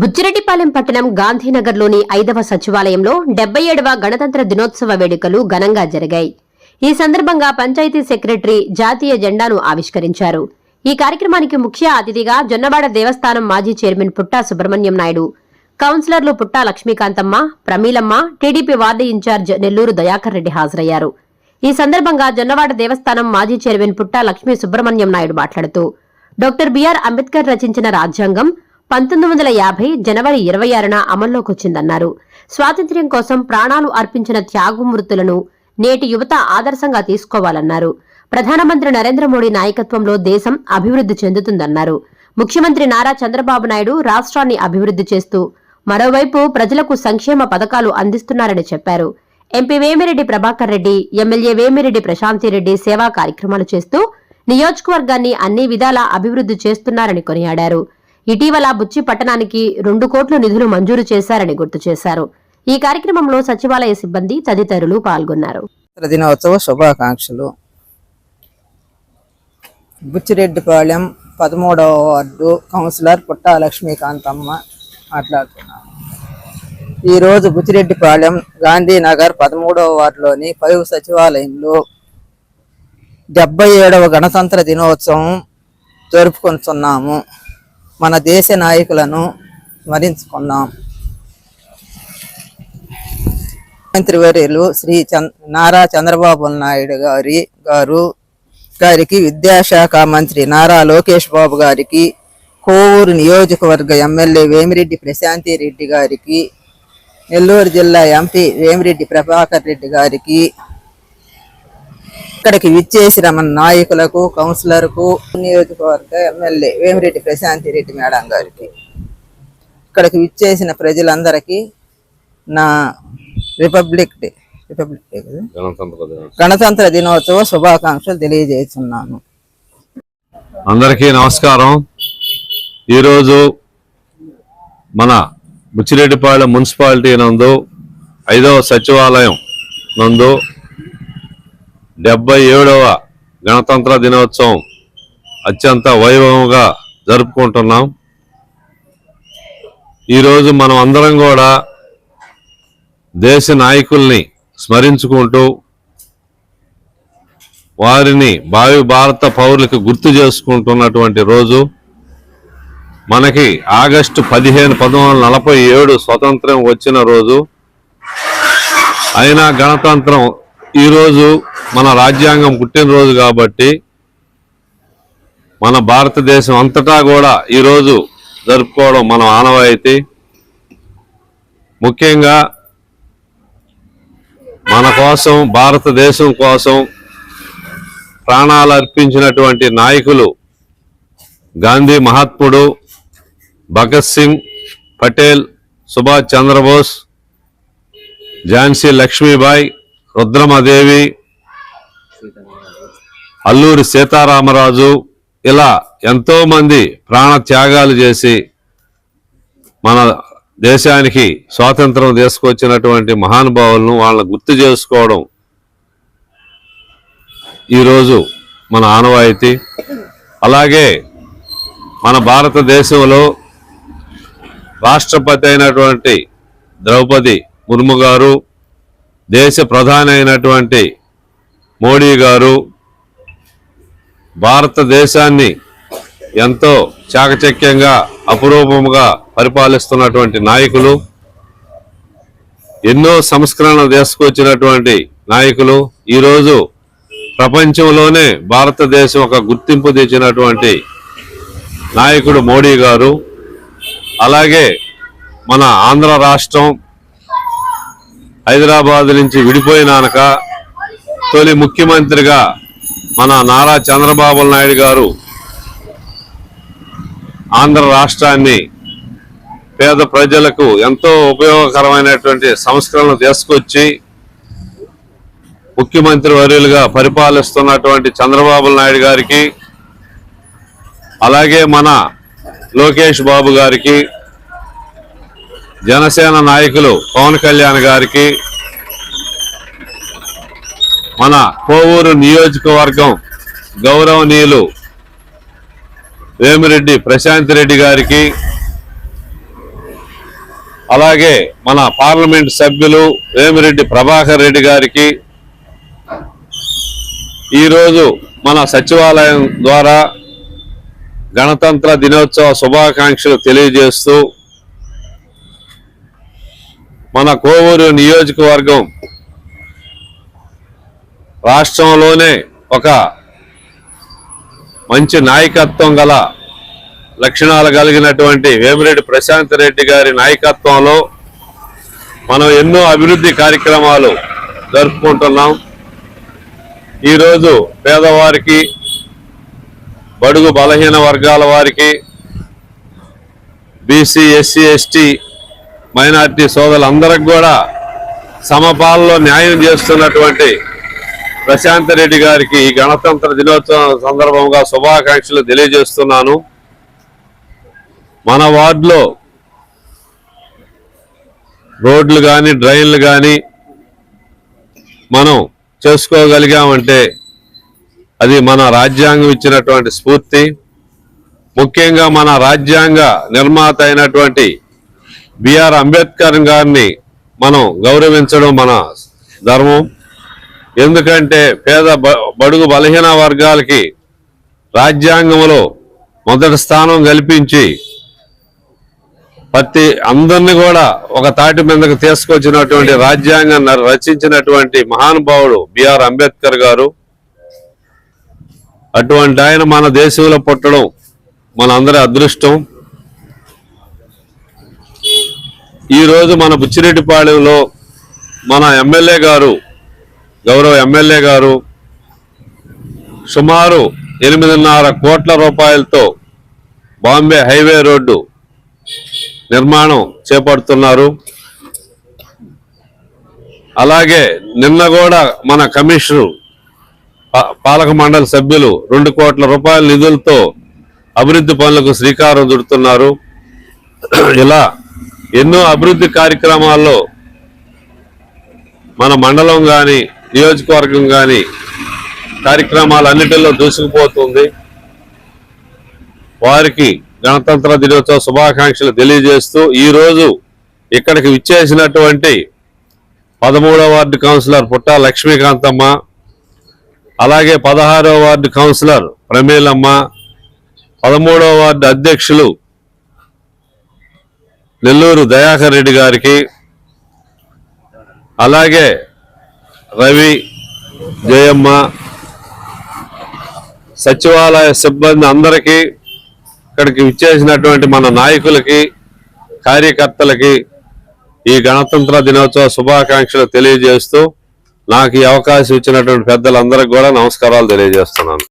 బుచ్చిరెడ్డిపాలెం పట్టణం గాంధీనగర్లోని ఐదవ సచివాలయంలో డెబ్బై ఏడవ గణతంత్ర దినోత్సవ వేడుకలు ఘనంగా జరిగాయి. ఈ సందర్భంగా పంచాయతీ సెక్రటరీ జాతీయ జెండాను ఆవిష్కరించారు. ఈ కార్యక్రమానికి ముఖ్య అతిథిగా జొన్నవాడ దేవస్థానం మాజీ చైర్మన్ పుట్టా సుబ్రహ్మణ్యం నాయుడు కౌన్సిలర్లు Putta Lakshmikantamma Pramilamma TDP ward incharge Nellore Dayakar Reddy హాజరయ్యారు. ఈ సందర్భంగా జొన్నవాడ దేవస్థానం మాజీ చైర్మన్ పుట్టా లక్ష్మీ సుబ్రహ్మణ్యం నాయుడు మాట్లాడుతూ డాక్టర్ బిఆర్ అంబేద్కర్ రచించిన రాజ్యాంగం పంతొమ్మిది వందల యాభై జనవరి ఇరవై ఆరున అమల్లోకొచ్చిందన్నారు. స్వాతంత్ర్యం కోసం ప్రాణాలు అర్పించిన త్యాగమూర్తులను నేటి యువత ఆదర్శంగా తీసుకోవాలన్నారు. ప్రధానమంత్రి నరేంద్ర మోడీ నాయకత్వంలో దేశం అభివృద్ధి చెందుతుందన్నారు. ముఖ్యమంత్రి నారా చంద్రబాబు నాయుడు రాష్ట్రాన్ని అభివృద్ధి చేస్తూ మరోవైపు ప్రజలకు సంక్షేమ పథకాలు అందిస్తున్నారని చెప్పారు. ఎంపీ వేమిరెడ్డి ప్రభాకర్ రెడ్డి ఎమ్మెల్యే వేమిరెడ్డి ప్రశాంతిరెడ్డి సేవా కార్యక్రమాలు చేస్తూ నియోజకవర్గాన్ని అన్ని విధాలా అభివృద్ధి చేస్తున్నారని కొనియాడారు. ఇటీవల బుచ్చి పట్టణానికి రెండు కోట్ల నిధులు మంజూరు చేశారని గుర్తు చేశారు. ఈ కార్యక్రమంలో సచివాలయ సిబ్బంది తదితరులు పాల్గొన్నారు. దినోత్సవ శుభాకాంక్షలు. బుచ్చిరెడ్డిపాళెం పదమూడవ వార్డు కౌన్సిలర్ పుట్టా లక్ష్మీకాంతమ్మ మాట్లాడుతున్నాను ఈరోజు బుచ్చిరెడ్డిపాళెం గాంధీనగర్ పదమూడవ వార్డులోని పైవ సచివాలయంలో డెబ్బై ఏడవ గణతంత్ర దినోత్సవం జరుపుకుంటున్నాము. మన దేశ నాయకులను స్మరించుకున్నాం. మంత్రివర్యులు శ్రీ చంద్ నారా చంద్రబాబు నాయుడు గారి గారు గారికి విద్యాశాఖ మంత్రి నారా లోకేష్ బాబు గారికి కోవూరు నియోజకవర్గ ఎమ్మెల్యే వేమిరెడ్డి ప్రశాంతి రెడ్డి గారికి నెల్లూరు జిల్లా ఎంపీ వేమిరెడ్డి ప్రభాకర్ రెడ్డి గారికి ఇక్కడికి విచ్చేసిన మన నాయకులకు కౌన్సిలర్కు నియోజకవర్గ ఎమ్మెల్యే వేమిరెడ్డి ప్రశాంతి రెడ్డి మేడం గారికి. ఇక్కడికి విచ్చేసిన ప్రజలందరికీ నా రిపబ్లిక్ డే రిపబ్లిక్ డే కదా? గణతంత్ర దినోత్సవం. శుభాకాంక్షలు తెలియజేస్తున్నాను. అందరికీ నమస్కారం. ఈరోజు మన బుచ్చిరెడ్డిపాళెం మున్సిపాలిటీ నందు ఐదవ సచివాలయం నందు డెబ్బై ఏడవ గణతంత్ర దినోత్సవం అత్యంత వైభవంగా జరుపుకుంటున్నాం. ఈరోజు మనం అందరం కూడా దేశ నాయకుల్ని స్మరించుకుంటూ వారిని భావి భారత పౌరులకు గుర్తు చేసుకుంటున్నటువంటి రోజు. మనకి ఆగస్టు పదిహేను పంతొమ్మిది నలభై ఏడు స్వతంత్రం వచ్చిన రోజు. అయినా గణతంత్రం ఈరోజు మన రాజ్యాంగం పుట్టినరోజు కాబట్టి మన భారతదేశం అంతటా కూడా ఈరోజు జరుపుకోవడం మన ఆనవాయితీ. ముఖ్యంగా మన కోసం భారతదేశం కోసం ప్రాణాలు అర్పించినటువంటి నాయకులు గాంధీ మహాత్ముడు భగత్ సింగ్ పటేల్ సుభాష్ చంద్రబోస్ ఝాన్సీ లక్ష్మీబాయి రుద్రమదేవి అల్లూరి సీతారామరాజు ఇలా ఎంతోమంది ప్రాణ త్యాగాలు చేసి మన దేశానికి స్వాతంత్రం తీసుకొచ్చినటువంటి మహానుభావులను వాళ్ళని గుర్తు చేసుకోవడం ఈరోజు మన ఆనవాయితీ. అలాగే మన భారతదేశంలో రాష్ట్రపతి అయినటువంటి ద్రౌపది ముర్ము గారు దేశ ప్రధాని అయినటువంటి మోడీ గారు భారతదేశాన్ని ఎంతో చాకచక్యంగా అపురూపంగా పరిపాలిస్తున్నటువంటి నాయకులు ఎన్నో సంస్కరణలు తీసుకొచ్చినటువంటి నాయకులు ఈరోజు ప్రపంచంలోనే భారతదేశం ఒక గుర్తింపు తెచ్చినటువంటి నాయకుడు మోడీ గారు. అలాగే మన ఆంధ్ర రాష్ట్రం హైదరాబాద్ నుంచి విడిపోయినాక తొలి ముఖ్యమంత్రిగా మన నారా చంద్రబాబు నాయుడు గారు ఆంధ్ర రాష్ట్రాన్ని పేద ప్రజలకు ఎంతో ఉపయోగకరమైనటువంటి సంస్కరణలు తీసుకొచ్చి ముఖ్యమంత్రి వర్యులుగా పరిపాలిస్తున్నటువంటి చంద్రబాబు నాయుడు గారికి అలాగే మన లోకేష్ బాబు గారికి జనసేన నాయకులు పవన్ కళ్యాణ్ గారికి మన కోవూరు నియోజకవర్గం గౌరవనీయులు వేమిరెడ్డి ప్రశాంత్ రెడ్డి గారికి అలాగే మన పార్లమెంట్ సభ్యులు వేమిరెడ్డి ప్రభాకర్ రెడ్డి గారికి ఈరోజు మన సచివాలయం ద్వారా గణతంత్ర దినోత్సవ శుభాకాంక్షలు తెలియజేస్తూ మన కోవూరు నియోజకవర్గం రాష్ట్రంలోనే ఒక మంచి నాయకత్వం గల లక్షణాలు కలిగినటువంటి వేమిరెడ్డి ప్రశాంత్ రెడ్డి గారి నాయకత్వంలో మనం ఎన్నో అభివృద్ధి కార్యక్రమాలు జరుపుకుంటున్నాం. ఈరోజు పేదవారికి బడుగు బలహీన వర్గాల వారికి బీసీ ఎస్సీ ఎస్టీ మైనార్టీ సోదరులందరికి కూడా సమపాలలో న్యాయం చేస్తున్నటువంటి ప్రశాంత్ రెడ్డి గారికి ఈ గణతంత్ర దినోత్సవం సందర్భంగా శుభాకాంక్షలు తెలియజేస్తున్నాను. మన వార్డులో రోడ్లు కానీ డ్రైన్లు కానీ మనం చేసుకోగలిగామంటే అది మన రాజ్యాంగం ఇచ్చినటువంటి స్ఫూర్తి. ముఖ్యంగా మన రాజ్యాంగ నిర్మాత అయినటువంటి బిఆర్ అంబేద్కర్ గారిని మనం గౌరవించడం మన ధర్మం. ఎందుకంటే పేద బ- బడుగు బలహీన వర్గాలకి రాజ్యాంగంలో మొదటి స్థానం కల్పించి ప్రతి అందరిని కూడా ఒక తాటి మీదకు తీసుకొచ్చినటువంటి రాజ్యాంగాన్ని రచించినటువంటి మహానుభావుడు బిఆర్ అంబేద్కర్ గారు. అటువంటి ఆయన మన దేశంలో పుట్టడం మన అందరి అదృష్టం. ఈరోజు మన బుచ్చిరెడ్డిపాళెంలో మన ఎమ్మెల్యే గారు గౌరవ ఎమ్మెల్యే గారు సుమారు ఎనిమిదిన్నర కోట్ల రూపాయలతో బాంబే హైవే రోడ్డు నిర్మాణం చేపడుతున్నారు. అలాగే నిన్న కూడా మన కమిషనర్ పాలక మండలి సభ్యులు రెండు కోట్ల రూపాయల నిధులతో అభివృద్ధి పనులకు శ్రీకారం చుడుతున్నారు. ఇలా ఎన్నో అభివృద్ధి కార్యక్రమాల్లో మన మండలం కానీ నియోజకవర్గం కానీ కార్యక్రమాలన్నిటిలో దూసుకుపోతుంది. వారికి గణతంత్ర దినోత్సవ శుభాకాంక్షలు తెలియజేస్తూ ఈ రోజు ఇక్కడికి విచ్చేసినటువంటి పదమూడవ వార్డు కౌన్సిలర్ పుట్టా లక్ష్మీకాంతమ్మ అలాగే పదహారవ వార్డు కౌన్సిలర్ ప్రమీలమ్మ పదమూడవ వార్డు అధ్యక్షులు నెల్లూరు దయాకర్ రెడ్డి గారికి అలాగే రవి జయమ్మ సచివాలయ సిబ్బంది అందరికీ ఇక్కడికి విచ్చేసినటువంటి మన నాయకులకి కార్యకర్తలకి ఈ గణతంత్ర దినోత్సవ శుభాకాంక్షలు తెలియజేస్తూ నాకు ఈ అవకాశం ఇచ్చినటువంటి పెద్దలందరికీ కూడా నమస్కారాలు తెలియజేస్తున్నాను.